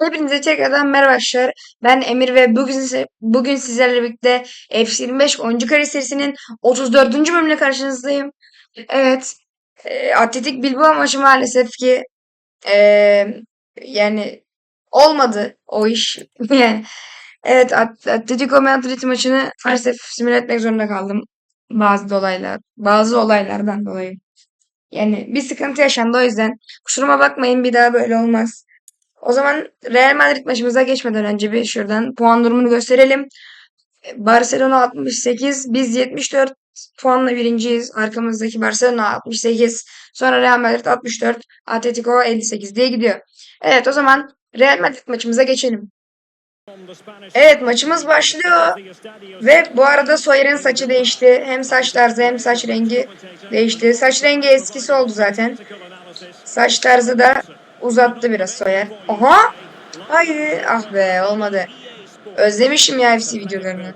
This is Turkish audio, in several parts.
Hepinize tekrardan merhaba arkadaşlar. Ben Emir ve bugün bugün sizlerle birlikte FC25 oyuncu kare serisinin 34. bölümüne karşınızdayım. Evet. E, Atletik Bilbao maçı maalesef ki e, yani olmadı o iş. Yani evet At- Atletico Madrid maçını maalesef simüle etmek zorunda kaldım. Bazı dolaylar, bazı olaylardan dolayı. Yani bir sıkıntı yaşandı o yüzden. Kusuruma bakmayın bir daha böyle olmaz. O zaman Real Madrid maçımıza geçmeden önce bir şuradan puan durumunu gösterelim. Barcelona 68, biz 74 puanla birinciyiz. Arkamızdaki Barcelona 68, sonra Real Madrid 64, Atletico 58 diye gidiyor. Evet o zaman Real Madrid maçımıza geçelim. Evet maçımız başlıyor ve bu arada Soyer'in saçı değişti. Hem saç tarzı hem saç rengi değişti. Saç rengi eskisi oldu zaten. Saç tarzı da uzattı biraz Soyer. Aha! Haydi. Ah be olmadı. Özlemişim ya FC videolarını.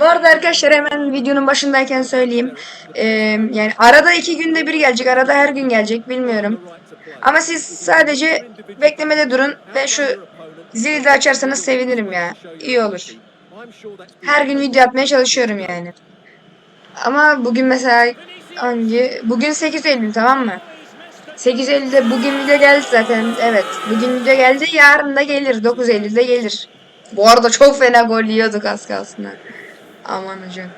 Bu arada arkadaşlar hemen videonun başındayken söyleyeyim. Ee, yani arada iki günde bir gelecek. Arada her gün gelecek. Bilmiyorum. Ama siz sadece beklemede durun ve şu zili de açarsanız sevinirim ya. İyi olur. Her gün video atmaya çalışıyorum yani. Ama bugün mesela hangi? Bugün 8 Eylül tamam mı? 8 Eylül'de bugün video geldi zaten. Evet. Bugün video geldi. Yarın da gelir. 9 Eylül'de gelir. Bu arada çok fena gol yiyorduk az kalsın. Aman hocam.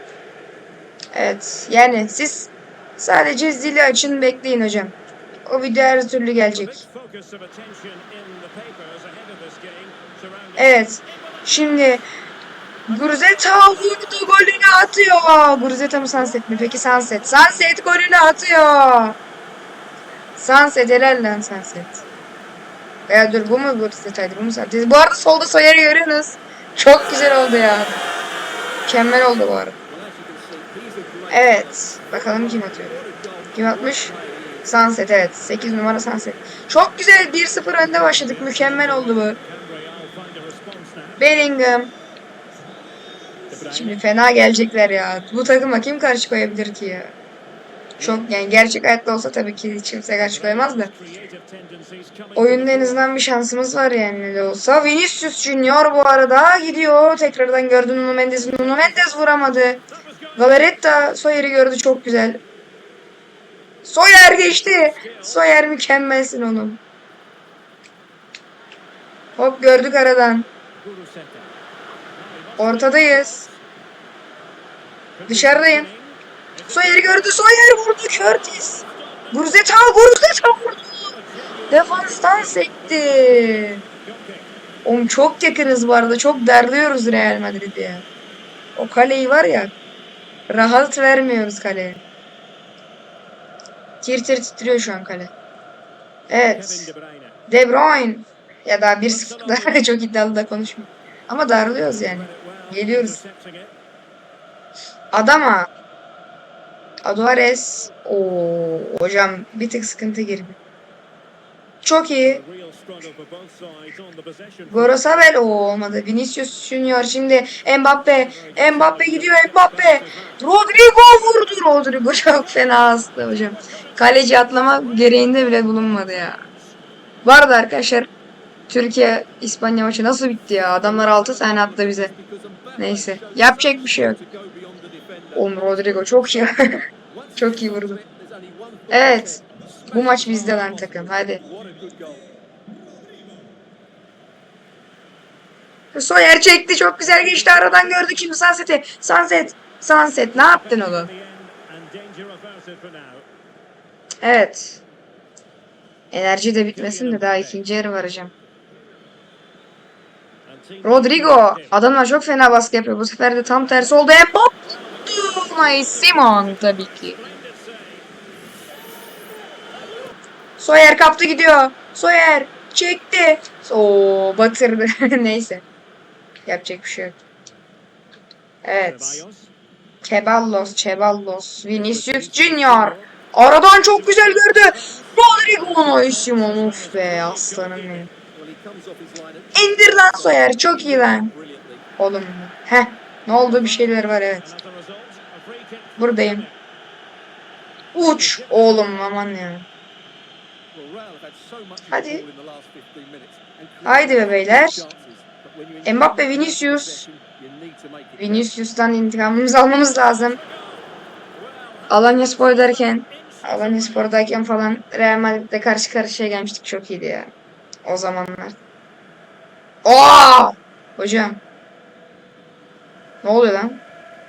Evet. Yani siz sadece zili açın bekleyin hocam. O video her türlü gelecek. Evet. Şimdi Gurzeta vurdu golünü atıyor. Gurzeta mı Sunset mi? Peki Sunset. Sunset golünü atıyor. Sunset helal lan Sunset. Ya dur bu mu Gurzeta'ydı bu mu Sunset? Bu arada solda Soyer'i görüyorsunuz. Çok güzel oldu ya. Mükemmel oldu bu arada. Evet. Bakalım kim atıyor. Kim atmış? Sunset evet. 8 numara Sunset. Çok güzel 1-0 önde başladık. Mükemmel oldu bu. Bellingham. Şimdi fena gelecekler ya. Bu takıma kim karşı koyabilir ki ya? Çok yani gerçek hayatta olsa tabii ki hiç kimse karşı koyamaz da. Oyunda en azından bir şansımız var yani ne de olsa. Vinicius Junior bu arada gidiyor. Tekrardan gördü Nuno Mendes. Nuno Mendes vuramadı. Galaretta Soyer'i gördü çok güzel. Soyer geçti. Soyer mükemmelsin oğlum. Hop gördük aradan. Ortadayız. Dışarıdayım. Soyer'i gördü. Soyer vurdu. Curtis. Gurzeta. Gurzeta vurdu. Defanstan sekti. Oğlum çok yakınız bu arada. Çok darlıyoruz Real Madrid'i. O kaleyi var ya. Rahat vermiyoruz kaleye. Tir tir titriyor şu an kale. Evet. De Bruyne. Ya da 1-0 daha çok iddialı da konuşma. Ama darlıyoruz yani. Geliyoruz. Adama. Aduares. Oo hocam bir tık sıkıntı girdi. Çok iyi. Gorosabel o olmadı. Vinicius Junior şimdi Mbappe. Mbappe gidiyor Mbappe. Rodrigo vurdu. Rodrigo çok fena hasta hocam. Kaleci atlama gereğinde bile bulunmadı ya. Arada arkadaşlar Türkiye İspanya maçı nasıl bitti ya? Adamlar 6 tane attı bize. Neyse. Yapacak bir şey yok. Oğlum Rodrigo çok iyi. çok iyi vurdu. Evet. Bu maç bizde lan takım. Hadi. Soyer çekti. Çok güzel geçti. Aradan gördü şimdi Sunset'i. Sunset. Sunset. Ne yaptın oğlum? Evet. Enerji de bitmesin de daha ikinci yarı var hocam. Rodrigo. Adamlar çok fena baskı yapıyor. Bu sefer de tam tersi oldu. Mbappe. Ay Simon tabii ki. Soyer kaptı gidiyor. Soyer çekti. Oo batırdı. Neyse. Yapacak bir şey yok. Evet. Keballos, Ceballos, Vinicius Junior. Aradan çok güzel gördü. Rodrigo Ay Simon of be aslanım benim. İndir lan Soyer çok iyi lan. Oğlum. Heh. Ne oldu bir şeyler var evet. Buradayım. Uç oğlum aman ya. Hadi. Haydi be beyler. Mbappe, Vinicius. Vinicius'tan intikamımızı almamız lazım. Alanya Spor derken Alanya Spor'dayken falan Real Madrid'de karşı karşıya gelmiştik. Çok iyiydi ya. O zamanlar. Oo! Hocam. Ne oluyor lan?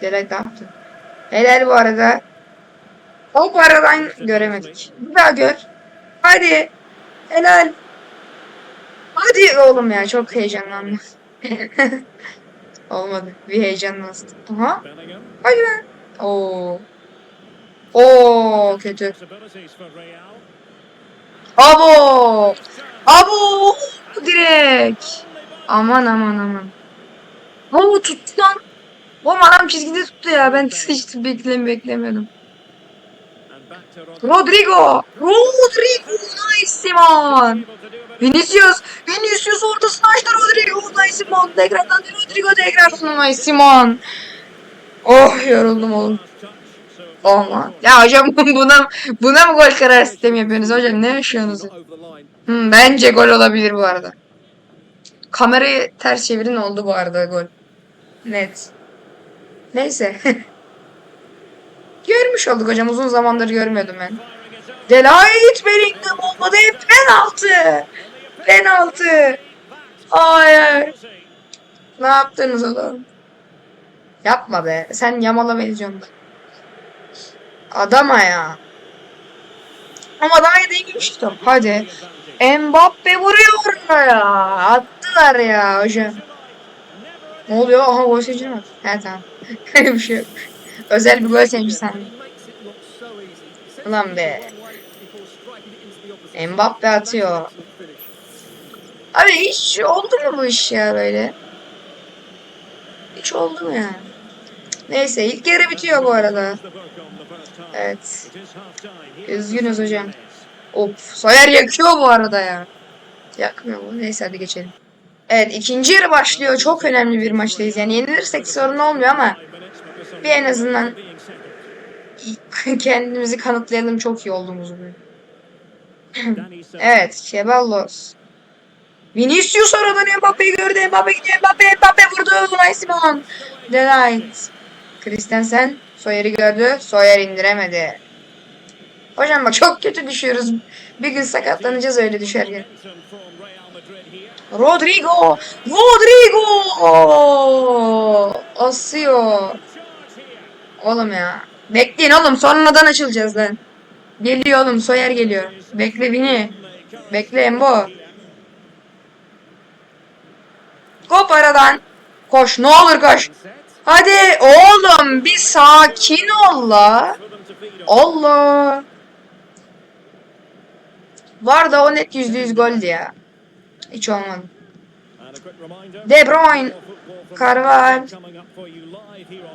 Delay ne yaptı? Helal bu arada. O paradan göremedik. Bir daha gör. Hadi. Helal. Hadi oğlum ya çok heyecanlandım. Olmadı. Bir heyecanlandım. Aha. Hadi lan. Oo. Oo kötü. Abo. Abo. Direkt. Aman aman aman. Abo tuttu lan. Oğlum adam çizgide tuttu ya. Ben hiç beklem beklemiyordum. Rodrigo. Rodrigo. Nice Simon. Vinicius. Vinicius ortasını açtı Rodrigo. Nice Simon. Tekrardan Rodrigo tekrardan Nice Simon. Oh yoruldum oğlum. Olma. Ya hocam buna buna mı gol karar sistemi yapıyorsunuz hocam? Ne yaşıyorsunuz? Hmm, bence gol olabilir bu arada. Kamerayı ters çevirin oldu bu arada gol. Net. Neyse. Görmüş olduk hocam. Uzun zamandır görmüyordum ben. Delight Bellingham olmadı. Penaltı. Penaltı. Hayır. Ne yaptınız oğlum? Yapma be. Sen yamala benziyorsun. Adama ya. Ama daha iyi değilmiş top. Hadi. Mbappe vuruyor ya. Attılar ya hocam. Ne oluyor? Aha gol seçildi mi? He tamam. Öyle bir şey yok. Özel bir gol seçmiş sandım. Ulan be. Mbappe atıyor. Abi hiç oldu mu bu iş ya böyle? Hiç oldu mu ya? Neyse ilk yarı bitiyor bu arada. Evet. Üzgünüz hocam. Of. Soyer yakıyor bu arada ya. Yakmıyor mu? Neyse hadi geçelim. Evet ikinci yarı başlıyor. Çok önemli bir maçtayız. Yani yenilirsek sorun olmuyor ama bir en azından kendimizi kanıtlayalım çok iyi olduğumuzu. evet. Şeballos. Vinicius oradan Mbappe'yi gördü. Mbappe gidiyor. Mbappe, Mbappe vurdu. Unai Simon. Delight. Christensen Soyer'i gördü. Soyer indiremedi. Hocam bak çok kötü düşüyoruz. Bir gün sakatlanacağız öyle düşerken. Rodrigo! Rodrigo! Asıyor. Oğlum ya. Bekleyin oğlum sonradan açılacağız lan. Geliyor oğlum Soyer geliyor. Bekle Vini. Bekle Embo. Kop aradan. Koş ne olur koş. Hadi oğlum bir sakin ol la. Allah. Var da o net yüzde yüz goldü ya. Hiç olmadı. De Bruyne. Carval.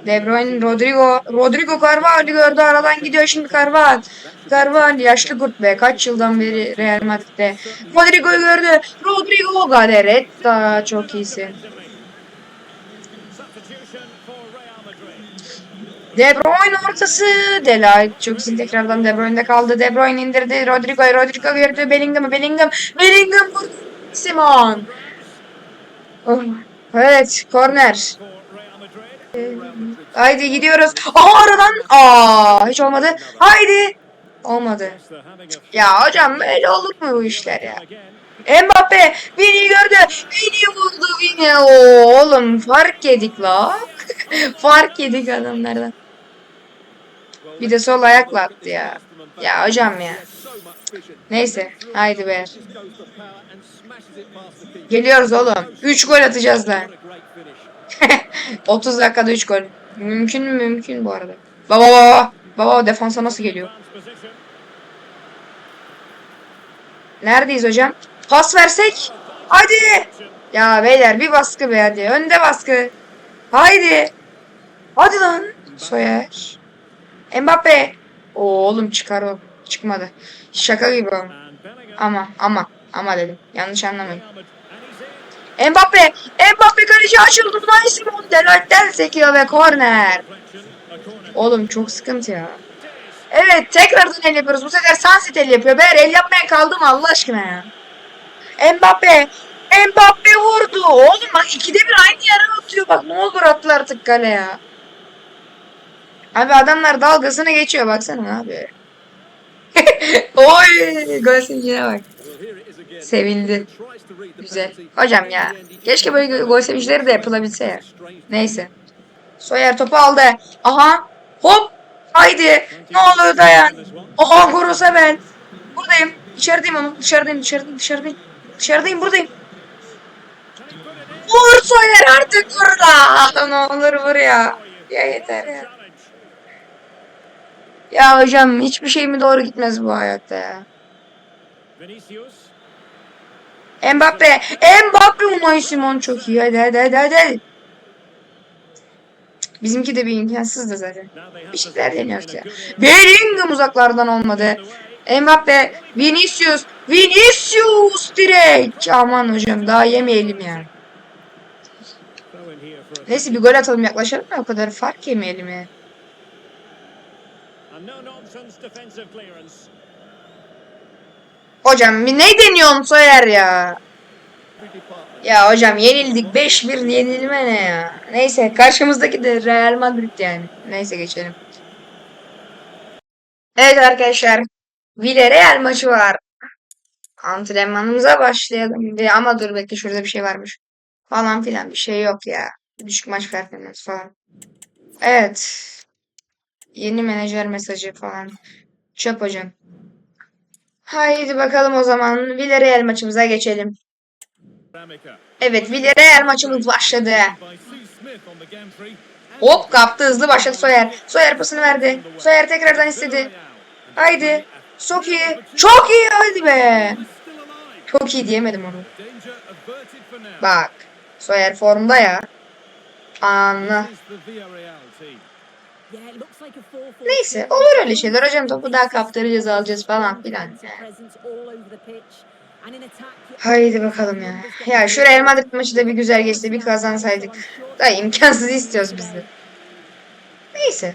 De Bruyne, Rodrigo. Rodrigo Carval gördü aradan gidiyor şimdi Carval. Carval yaşlı kurt be. Kaç yıldan beri Real Madrid'de. Rodrigo'yu gördü. Rodrigo Galeretta. Çok iyisin. De Bruyne ortası. Delight çok iyisin tekrardan De Bruyne'de kaldı. De Bruyne indirdi. Rodrigo'yu. Rodrigo gördü. Bellingham'ı. Bellingham. Bellingham vurdu. Simon. Oh. Evet. Korner. Haydi gidiyoruz. Aha aradan. Aa hiç olmadı. Haydi. Olmadı. Ya hocam böyle olur mu bu işler ya? Mbappe Vini gördü. Vini vurdu Vini. Oo, oğlum fark yedik la. fark yedik adamlardan. Bir de sol ayakla attı ya. Ya hocam ya. Neyse. Haydi be. Geliyoruz oğlum. 3 gol atacağız lan. 30 dakikada 3 gol. Mümkün mü? Mümkün bu arada. Baba baba. Baba defansa nasıl geliyor? Neredeyiz hocam? Pas versek. Hadi. Ya beyler bir baskı be hadi. Önde baskı. Haydi. Hadi lan. Soyer. Mbappe. Oo, oğlum çıkar o. Çıkmadı. Şaka gibi o. Ama ama ama dedim. Yanlış anlamayın. Mbappe. Mbappe kaleci açıldı. Unai Simon Delight'ten sekiyor ve korner. Oğlum çok sıkıntı ya. Evet tekrardan el yapıyoruz. Bu sefer Sunset el yapıyor. Ben el yapmaya kaldım Allah aşkına ya. Mbappe. Mbappe vurdu. Oğlum bak ikide bir aynı yere atıyor. Bak ne olur atla artık kale ya. Abi adamlar dalgasını geçiyor baksana abi. Oy gol sevincine bak. Sevildi. Güzel. Hocam ya. Keşke böyle gol sevinçleri de yapılabilse ya. Neyse. Soyer topu aldı. Aha. Hop. Haydi. Ne oluyor dayan. Aha Goros'a ben. Buradayım. İçerideyim ama. Dışarıdayım dışarıdayım dışarıdayım. Dışarıdayım buradayım. Vur Soyer artık burada. Ne olur vur ya. Ya yeter ya. Ya hocam hiçbir şey mi doğru gitmez bu hayatta ya. Mbappe. Mbappe Unai Simon çok iyi. Hadi hadi hadi hadi. Bizimki de bir imkansız da zaten. Bir şeyler deniyoruz ya. Bellingham uzaklardan olmadı. Mbappe, Vinicius, Vinicius direkt. Aman hocam daha yemeyelim yani. Neyse bir gol atalım yaklaşalım da o kadar fark yemeyelim ya. Hocam ne deniyorsun Soyer ya? Ya hocam yenildik 5-1 yenilme ne ya? Neyse karşımızdaki de Real Madrid yani. Neyse geçelim. Evet arkadaşlar. Villarreal maçı var. Antrenmanımıza başlayalım. Bir, ama dur bekle şurada bir şey varmış. Falan filan bir şey yok ya. Düşük maç performansı falan. Evet. Yeni menajer mesajı falan. Çöp hocam. Haydi bakalım o zaman Villarreal maçımıza geçelim. Evet Villarreal maçımız başladı. Hop kaptı hızlı başladı Soyer. Soyer pasını verdi. Soyer tekrardan istedi. Haydi. Çok iyi. Çok iyi haydi be. Çok iyi diyemedim onu. Bak. Soyer formda ya. Anla. Neyse olur öyle şeyler hocam topu daha kaptıracağız alacağız falan filan. Haydi bakalım ya. Ya şu Real Madrid maçı da bir güzel geçti bir kazansaydık. Da imkansız istiyoruz biz de. Neyse.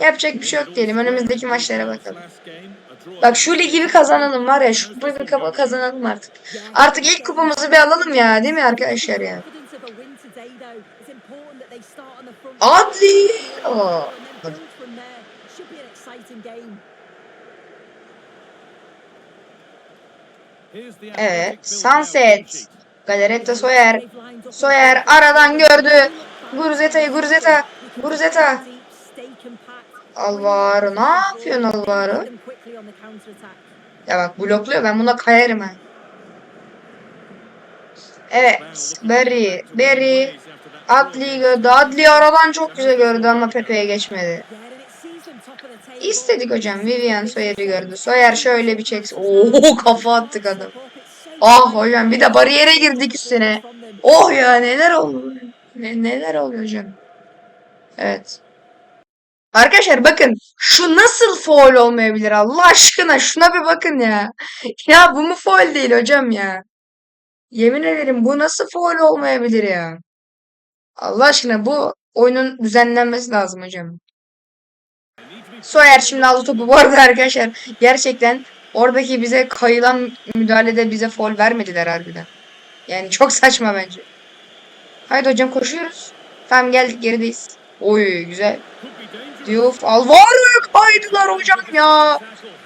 Yapacak bir şey yok diyelim. Önümüzdeki maçlara bakalım. Bak şu ligi bir kazanalım var ya. Şu ligi bir kazanalım artık. Artık ilk kupamızı bir alalım ya. Değil mi arkadaşlar ya? Adli. Oh. Evet. Sunset. Galeretta Soyer. Soyer aradan gördü. Guruzeta'yı Guruzeta. Guruzeta. Alvaro ne yapıyorsun Alvaro? Ya bak blokluyor ben buna kayarım ha. Evet. Berry. Berry. Adli gördü. Adli aradan çok güzel gördü ama Pepe'ye geçmedi. İstedik hocam. Vivian Soyer'i gördü. Soyer şöyle bir çeksin. Oo kafa attık adam. Ah hocam bir de bariyere girdik üstüne. Oh ya neler oldu. Ne, neler oluyor hocam. Evet. Arkadaşlar bakın şu nasıl foul olmayabilir Allah aşkına şuna bir bakın ya. Ya bu mu foul değil hocam ya. Yemin ederim bu nasıl foul olmayabilir ya. Allah aşkına bu oyunun düzenlenmesi lazım hocam. Soyer şimdi aldı topu. Bu arada arkadaşlar gerçekten oradaki bize kayılan müdahalede bize foul vermediler harbiden. Yani çok saçma bence. Haydi hocam koşuyoruz. Tamam geldik gerideyiz. Oy güzel. Diouf Alvaro'yu kaydılar hocam ya.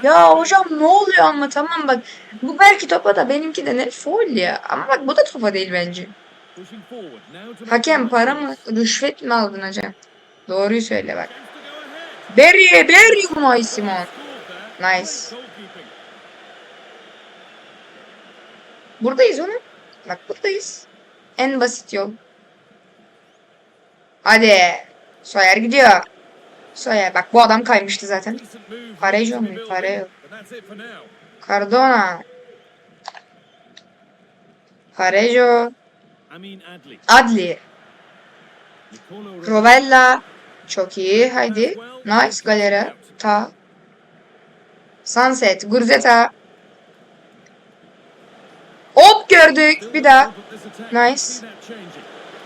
Ya hocam ne oluyor ama tamam bak. Bu belki topa da benimki de ne foul ya. Ama bak bu da topa değil bence. Hakem para mı rüşvet mi aldın hocam? Doğruyu söyle bak. Berry, Berry Unai Simon. Nice. Buradayız oğlum. Bak buradayız. En basit yol. Hadi. Soyer gidiyor. Soyer. Bak bu adam kaymıştı zaten. Parejo mu? Parejo. Cardona. Parejo. Adli. Rovella. Çok iyi. Haydi. Nice. Galera. Ta. Sunset. Gurzeta. Hop gördük. Bir daha. Nice.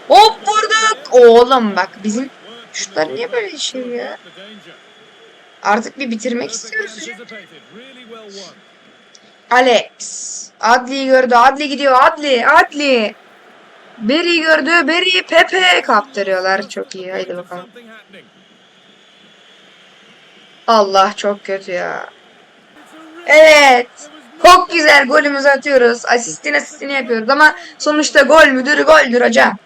Hop vurduk. Oğlum bak bizim şutlar niye böyle şey ya? Artık bir bitirmek istiyoruz. Alex. Adli gördü. Adli gidiyor. Adli. Adli. Beri gördü. Beri Pepe kaptırıyorlar. Çok iyi. Haydi bakalım. Allah çok kötü ya. Evet. Çok güzel golümüzü atıyoruz. Asistin asistini yapıyoruz ama sonuçta gol müdür goldür hocam.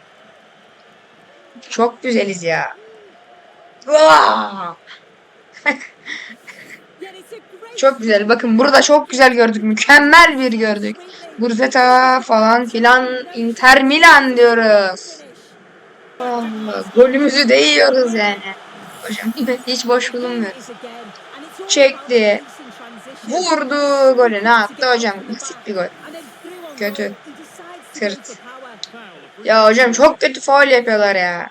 Çok güzeliz ya. Çok güzel. Bakın burada çok güzel gördük. Mükemmel bir gördük. Gurzeta falan filan Inter Milan diyoruz. Allah, golümüzü de yiyoruz yani. Hocam hiç boş bulunmuyor. Çekti. Vurdu golünü attı hocam. Basit bir gol. Kötü. Tırt. Ya hocam çok kötü faul yapıyorlar ya.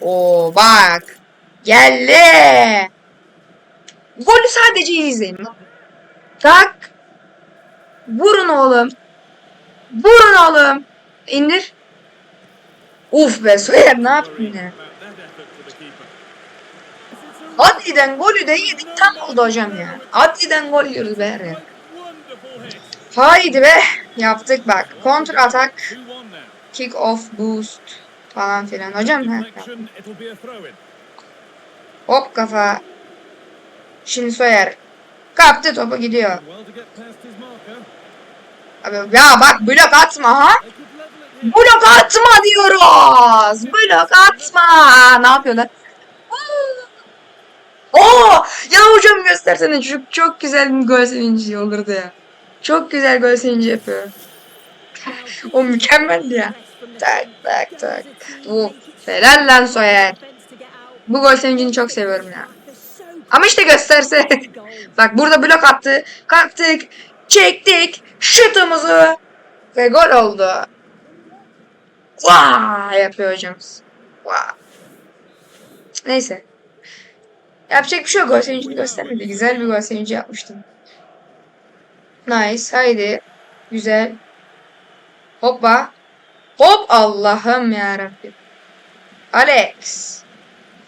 Oo bak. Geldi. Golü sadece izleyin. Tak. Vurun oğlum. Vurun oğlum. İndir. Uf be Soyer ne yaptın ya? Adli'den golü de yedik tam oldu hocam ya. Adli'den gol yiyoruz be. Haydi be. Yaptık bak. Kontra atak. Kick off boost. Falan filan. Hocam ha. Hop kafa. Şimdi Soyer. Kaptı topu gidiyor. Abi, ya bak blok atma ha. Blok atma diyoruz. Blok atma. Ne yapıyorlar? Oo! Ya hocam göstersene çok çok güzel gol sevinci olurdu ya. Çok güzel gol sevinci yapıyor. o mükemmeldi ya. Tak tak tak. Bu helal lan Soyer. Bu gol sevincini çok seviyorum ya. Ama işte gösterse. Bak burada blok attı. Kalktık. Çektik. Şutumuzu. Ve gol oldu. Vaa yapıyor hocamız. Vaa. Neyse. Yapacak bir şey yok. Gol sevincini göstermedi. Güzel bir gol sevinci yapmıştım. Nice. Haydi. Güzel. Hoppa. Hop Allah'ım ya Rabbim. Alex.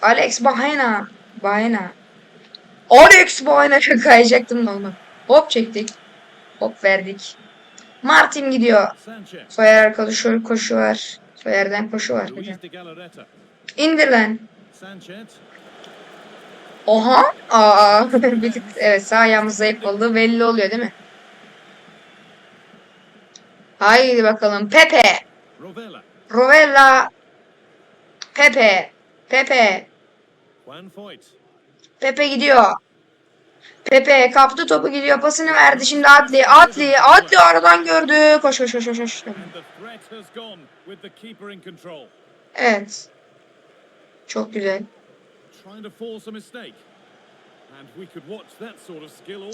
Alex Bahena. Bahena. Alex Bahena kayacaktım da olmadı. Hop çektik. Hop verdik. Martin gidiyor. Soyer arkadaşı koşu var. Soyer'den koşu var. İndir lan. Oha. Aa, bir tık evet sağ ayağımız zayıf olduğu belli oluyor değil mi? Haydi bakalım. Pepe. Rovella. Pepe. Pepe. Pepe gidiyor. Pepe kaptı topu gidiyor. Pasını verdi şimdi Adli. Adli. Adli aradan gördü. Koş koş koş koş. koş. Evet. Çok güzel.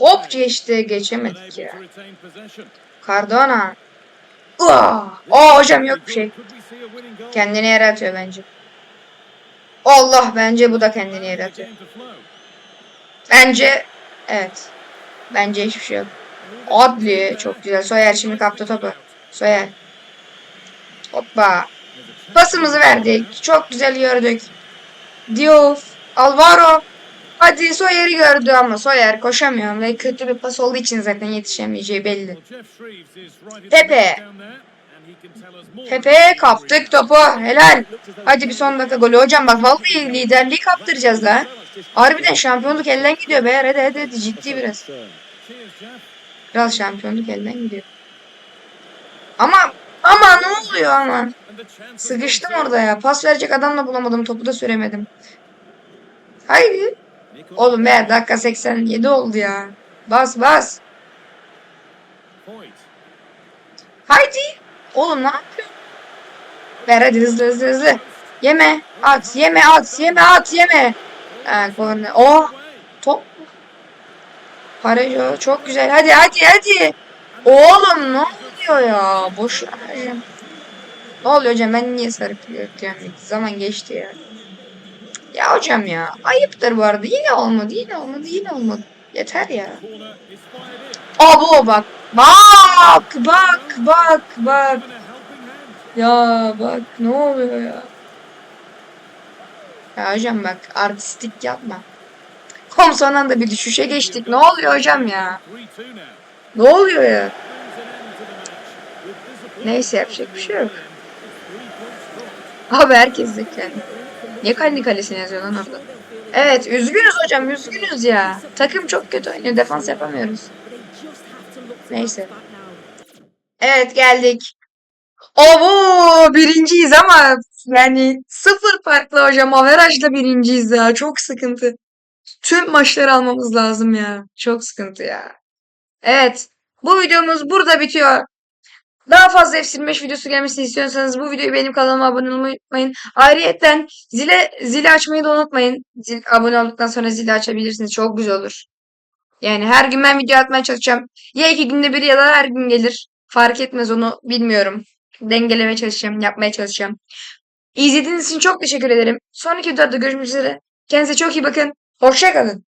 Hop geçti. Geçemedik ya. Cardona. Aa, hocam yok bir şey. Kendini yere atıyor bence. Allah bence bu da kendini yere atıyor. Bence evet. Bence hiçbir şey yok. Adli çok güzel. Soyer şimdi kaptı topu. Soyer. Hoppa. Pasımızı verdik. Çok güzel gördük. Diouf. Alvaro. Hadi Soyer'i gördü ama Soyer koşamıyor ve kötü bir pas olduğu için zaten yetişemeyeceği belli. Pepe. Pepe kaptık topu. Helal. Hadi bir son dakika golü. Hocam bak vallahi liderliği kaptıracağız la. Harbiden şampiyonluk elden gidiyor be. Hadi hadi hadi ciddi biraz. Biraz şampiyonluk elden gidiyor. Ama ama ne oluyor ama. Sıkıştım orada ya. Pas verecek adam da bulamadım. Topu da süremedim. Haydi. Oğlum be dakika 87 oldu ya. Bas bas. Haydi. Oğlum ne yapıyorsun? Ver hadi hızlı hızlı hızlı. Yeme. At. Yeme at. Yeme at. Yeme. Ha, korne. Oh. Top. Parejo. Çok güzel. Hadi hadi hadi. Oğlum ne oluyor ya? Boş ver. Ne oluyor hocam? Ben niye sarıp yani Zaman geçti ya. Ya hocam ya. Ayıptır bu arada. Yine olmadı. Yine olmadı. Yine olmadı. Yeter ya. Abo bak. Bak. Bak. Bak. Bak. Ya bak. Ne oluyor ya? Ya hocam bak. Artistik yapma. Tam son anda bir düşüşe geçtik. Ne oluyor hocam ya? Ne oluyor ya? Neyse yapacak bir şey yok. Abi herkes de kendi. Niye kendi kalesine yazıyor lan orada? Evet üzgünüz hocam üzgünüz ya. Takım çok kötü oynuyor. Defans yapamıyoruz. Neyse. Evet geldik. Oo birinciyiz ama yani sıfır farklı hocam. Averajla birinciyiz ya. Çok sıkıntı. Tüm maçları almamız lazım ya. Çok sıkıntı ya. Evet. Bu videomuz burada bitiyor. Daha fazla F25 videosu gelmesini istiyorsanız bu videoyu benim kanalıma abone olmayı unutmayın. Ayrıyeten zile, zili açmayı da unutmayın. Zil, abone olduktan sonra zili açabilirsiniz. Çok güzel olur. Yani her gün ben video atmaya çalışacağım. Ya iki günde bir ya da her gün gelir. Fark etmez onu bilmiyorum. Dengelemeye çalışacağım, yapmaya çalışacağım. İzlediğiniz için çok teşekkür ederim. Sonraki videoda görüşmek üzere. Kendinize çok iyi bakın. Hoşça kalın.